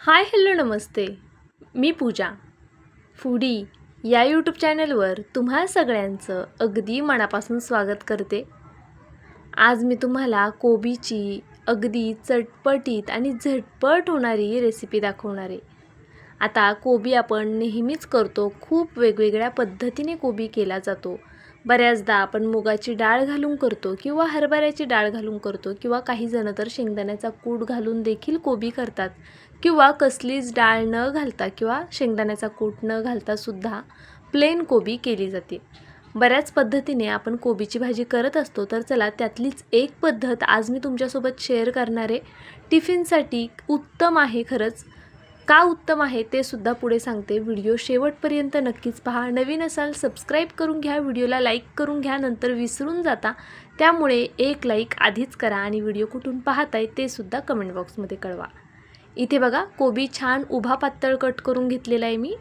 हाय hello नमस्ते. मी Pooja. Foodie या यूट्यूब चॅनलवर तुम्हा सगळ्यांचं अगदी मनापासून स्वागत करते. आज मी तुम्हाला कोबीची अगदी चटपटीत आणि झटपट होणारी रेसिपी दाखवणार आहे. आता कोबी आपण नेहमीच करतो खूप वेगवेगळ्या पद्धतीने कोबी केला जातो. बऱ्याचदा आपण मुगाची डाळ घालून करतो किंवा हरभऱ्याची डाळ घालून करतो किंवा काही जण तर शेंगदाण्याचा कूट घालून देखील कोबी करतात किंवा कसलीच डाळ न घालता किंवा शेंगदाण्याचा कूट न घालता सुद्धा प्लेन कोबी केली जाते. बऱ्याच पद्धतीने आपण कोबीची भाजी करत असतो तर चला त्यातलीच एक पद्धत आज मी तुमच्यासोबत शेअर करणार आहे. टिफिनसाठी उत्तम आहे खरंच. का उत्तम आहे ते सुद्धा पुढे सांगते. व्हिडिओ शेवटपर्यंत नक्कीच पहा. नवीन असाल सबस्क्राईब करून घ्या. व्हिडिओला लाईक करून घ्या. नंतर विसरून जाता. त्यामुळे एक लाईक आधीच करा आणि व्हिडिओ कुठून पाहताय ते सुद्धा कमेंट बॉक्समध्ये कळवा. इथे बघा कोबी छान उभा पातळ कट करून घेतलेला आहे मी.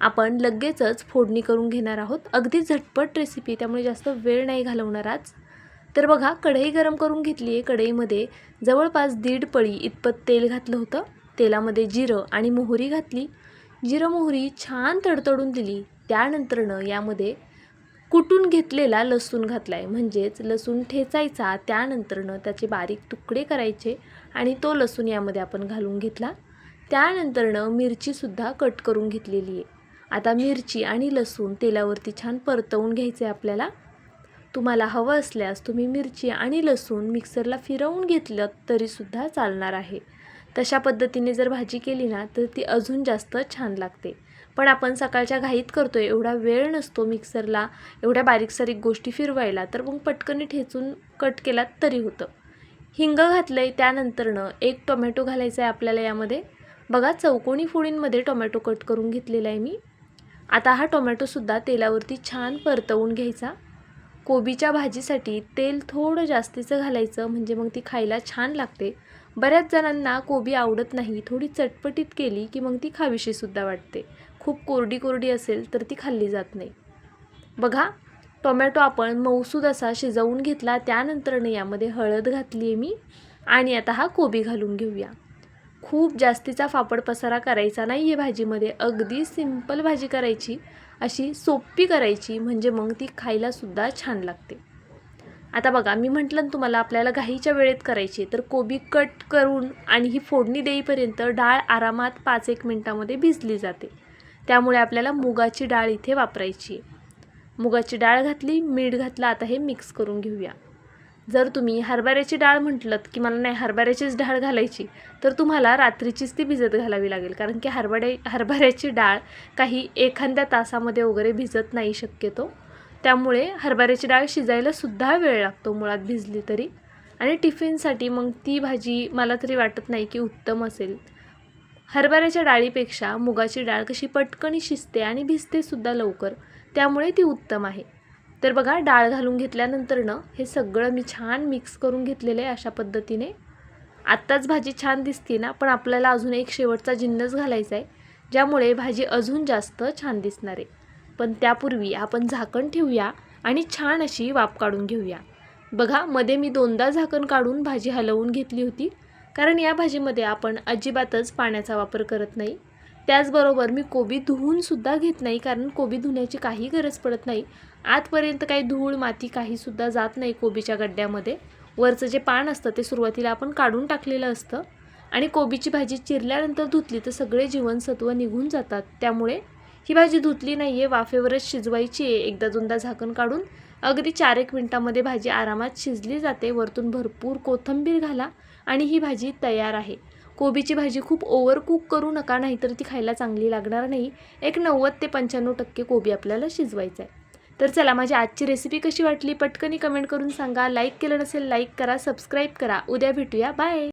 आपण लगेचच फोडणी करून घेणार आहोत. अगदी झटपट रेसिपी त्यामुळे जास्त वेळ नाही घालवणार आज. तर बघा कढई गरम करून घेतली आहे कढईमध्ये जवळपास दीड पळी इतपत तेल घातलं होतं. तेलामध्ये जिरं आणि मोहरी घातली. जिरं मोहरी छान तडतडून दिली. त्यानंतरनं यामध्ये कुटून घेतलेला लसूण घातला आहे म्हणजेच लसूण ठेचायचा. त्यानंतरनं त्याचे बारीक तुकडे करायचे आणि तो लसूण यामध्ये आपण घालून घेतला. त्यानंतरनं मिरचीसुद्धा कट करून घेतलेली आहे. आता मिरची आणि लसूण तेलावरती छान परतवून घ्यायचे आपल्याला. तुम्हाला हवं असल्यास तुम्ही मिरची आणि लसूण मिक्सरला फिरवून घेतलं तरीसुद्धा चालणार आहे. तशा पद्धतीने जर भाजी केली ना तर ती अजून जास्त छान लागते. पण आपण सकाळच्या घाईत करतो आहे एवढा वेळ नसतो मिक्सरला एवढ्या बारीक सारीक गोष्टी फिरवायला तर मग पटकन ठेचून कट केलात तरी होतं. हिंग घातलं आहे त्यानंतरनं एक टोमॅटो घालायचा आहे आपल्याला यामध्ये. बघा चौकोनी फोडींमध्ये टोमॅटो कट करून घेतलेला आहे मी. आता हा टोमॅटोसुद्धा तेलावरती छान परतवून घ्यायचा. कोबीच्या भाजीसाठी तेल थोडं जास्तीचं घालायचं म्हणजे मग ती खायला छान लागते. बऱ्याच जणांना कोबी आवडत नाही. थोडी चटपटीत केली की मग ती खावीशीसुद्धा वाटते. खूप कोरडी कोरडी असेल तर ती खाल्ली जात नाही. बघा टोमॅटो आपण मऊसूद असा शिजवून घेतला त्यानंतरनं यामध्ये हळद घातली आहे मी आणि आता हा कोबी घालून घेऊया. खूप जास्तीचा फापड पसारा करायचा नाही आहे भाजीमध्ये. अगदी सिंपल भाजी करायची अशी सोपी करायची म्हणजे मग ती खायलासुद्धा छान लागते. आता बघा मी म्हटलं तुम्हाला आपल्याला घाईच्या वेळेत करायची तर कोबी कट करून आणि ही फोडणी देईपर्यंत डाळ आरामात पाच एक मिनटामध्ये भिजली जाते. त्यामुळे आपल्याला मुगाची डाळ इथे वापरायची आहे. मुगाची डाळ घातली मीठ घातलं आता हे मिक्स करून घेऊया. जर तुम्ही हरभऱ्याची डाळ म्हटलं की मला नाही हरभऱ्याचीच डाळ घालायची तर तुम्हाला रात्रीचीच ती भिजत घालावी लागेल कारण की हरभरे हरभऱ्याची डाळ काही एखाद्या तासामध्ये वगैरे भिजत नाही शक्यतो. त्यामुळे हरभऱ्याची डाळ शिजायला सुद्धा वेळ लागतो मुळात भिजली तरी. आणि टिफिनसाठी मग ती भाजी मला तरी वाटत नाही की उत्तम असेल. हरभऱ्याच्या डाळीपेक्षा मुगाची डाळ कशी पटकनी शिजते आणि भिजतेसुद्धा लवकर त्यामुळे ती उत्तम आहे. तर बघा डाळ घालून घेतल्यानंतरनं हे सगळं मी छान मिक्स करून घेतलेलं आहे अशा पद्धतीने. आत्ताच भाजी छान दिसते ना पण आपल्याला अजून एक शेवटचा जिन्नस घालायचा आहे ज्यामुळे भाजी अजून जास्त छान दिसणार आहे. पण त्यापूर्वी आपण झाकण ठेवूया आणि छान अशी वाफ काढून घेऊया. बघा मध्ये मी दोनदा झाकण काढून भाजी हलवून घेतली होती. कारण या भाजीमध्ये आपण अजिबातच पाण्याचा वापर करत नाही. त्याचबरोबर मी कोबी धुवूनसुद्धा घेत नाही कारण कोबी धुण्याची काही गरज पडत नाही. आतपर्यंत काही धूळ माती काहीसुद्धा जात नाही कोबीच्या गड्ड्यामध्ये. वरचं जे पान असतं ते सुरुवातीला आपण काढून टाकलेलं असतं. आणि कोबीची भाजी चिरल्यानंतर धुतली तर सगळे जीवनसत्व निघून जातात. त्यामुळे ही भाजी धुतली नाही आहे वाफेवरच शिजवायची आहे. एकदा दोनदा झाकण काढून अगदी चार एक मिनटामध्ये भाजी आरामात शिजली जाते. वरतून भरपूर कोथिंबीर घाला आणि ही भाजी तयार आहे. कोबीची भाजी खूप ओव्हर कुक करू नका नाहीतर ती खायला चांगली लागणार नाही. एक नव्वद ते पंच्याण्णव टक्के कोबी आपल्याला शिजवायचं आहे तर चला माझी आजची रेसिपी कशी वाटली? पटकनी कमेंट करून सांगा. लाईक केलं नसेल लाईक करा सबस्क्राईब करा. उद्या भेटूया. बाय